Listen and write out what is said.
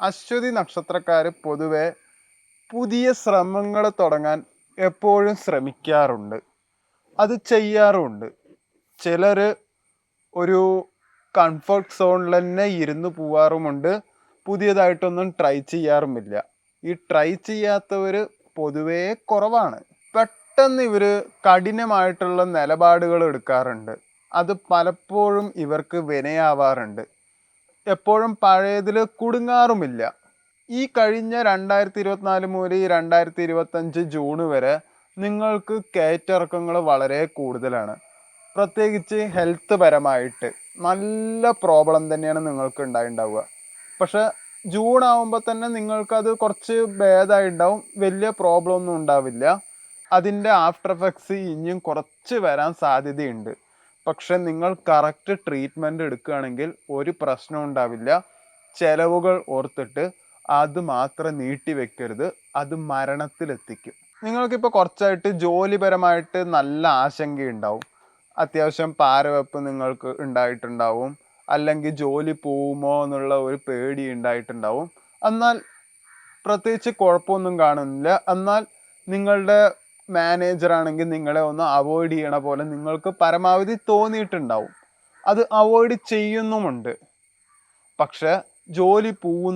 അശ്വതി നക്ഷത്രക്കാർ പൊതുവെ പുതിയ ശ്രമങ്ങൾ തുടങ്ങാൻ എപ്പോഴും ശ്രമിക്കാറുണ്ട്. അത് ചെയ്യാറുമുണ്ട് ചിലർ ഒരു കംഫർട്ട് സോണിൽ തന്നെ ഇരുന്ന് പോവാറുമുണ്ട്. പുതിയതായിട്ടൊന്നും ട്രൈ ചെയ്യാറുമില്ല. ഈ ട്രൈ ചെയ്യാത്തവർ പൊതുവേ കുറവാണ്. പെട്ടെന്ന് ഇവർ കഠിനമായിട്ടുള്ള നിലപാടുകൾ എടുക്കാറുണ്ട്. അത് പലപ്പോഴും ഇവർക്ക് വിനയാവാറുണ്ട്. എപ്പോഴും പഴയതിൽ കുടുങ്ങാറുമില്ല. ഈ കഴിഞ്ഞ രണ്ടായിരത്തി ഇരുപത്തിനാല് മുതൽ ഈ രണ്ടായിരത്തി ഇരുപത്തഞ്ച് ജൂൺ വരെ നിങ്ങൾക്ക് കയറ്റിറക്കങ്ങൾ വളരെ കൂടുതലാണ്. പ്രത്യേകിച്ച് ഹെൽത്ത് പരമായിട്ട് നല്ല പ്രോബ്ലം തന്നെയാണ് നിങ്ങൾക്ക് ഉണ്ടായിണ്ടാവുക. പക്ഷെ ജൂൺ ആവുമ്പോൾ തന്നെ നിങ്ങൾക്കത് കുറച്ച് ഭേദമായിട്ടുണ്ടാവും വലിയ പ്രോബ്ലം ഒന്നും ഉണ്ടാവില്ല. അതിന്റെ ആഫ്റ്റർ എഫക്ട്സ് ഇനിയും കുറച്ച് വരാൻ സാധ്യതയുണ്ട്. പക്ഷെ നിങ്ങൾ കറക്റ്റ് ട്രീറ്റ്മെന്റ് എടുക്കുകയാണെങ്കിൽ ഒരു പ്രശ്നം ഉണ്ടാവില്ല. ചെലവുകൾ ഓർത്തിട്ട് അത് മാത്രം നീട്ടി വെക്കരുത്. അത് മരണത്തിലെത്തിക്കും. നിങ്ങൾക്കിപ്പോൾ കുറച്ചായിട്ട് ജോലിപരമായിട്ട് നല്ല ആശങ്കയുണ്ടാവും. അത്യാവശ്യം പാരവെപ്പ് നിങ്ങൾക്ക് ഉണ്ടായിട്ടുണ്ടാവും. അല്ലെങ്കിൽ ജോലി പോവുമോ എന്നുള്ള ഒരു പേടി ഉണ്ടായിട്ടുണ്ടാവും. എന്നാൽ പ്രത്യേകിച്ച് കുഴപ്പമൊന്നും കാണുന്നില്ല. എന്നാൽ നിങ്ങളുടെ മാനേജർ ആണെങ്കിൽ നിങ്ങളെ ഒന്ന് അവോയ്ഡ് ചെയ്യണ പോലെ നിങ്ങൾക്ക് പരമാവധി തോന്നിയിട്ടുണ്ടാവും. അത് അവോയ്ഡ് ചെയ്യുന്നുമുണ്ട്. പക്ഷെ ജോലി പോകുന്ന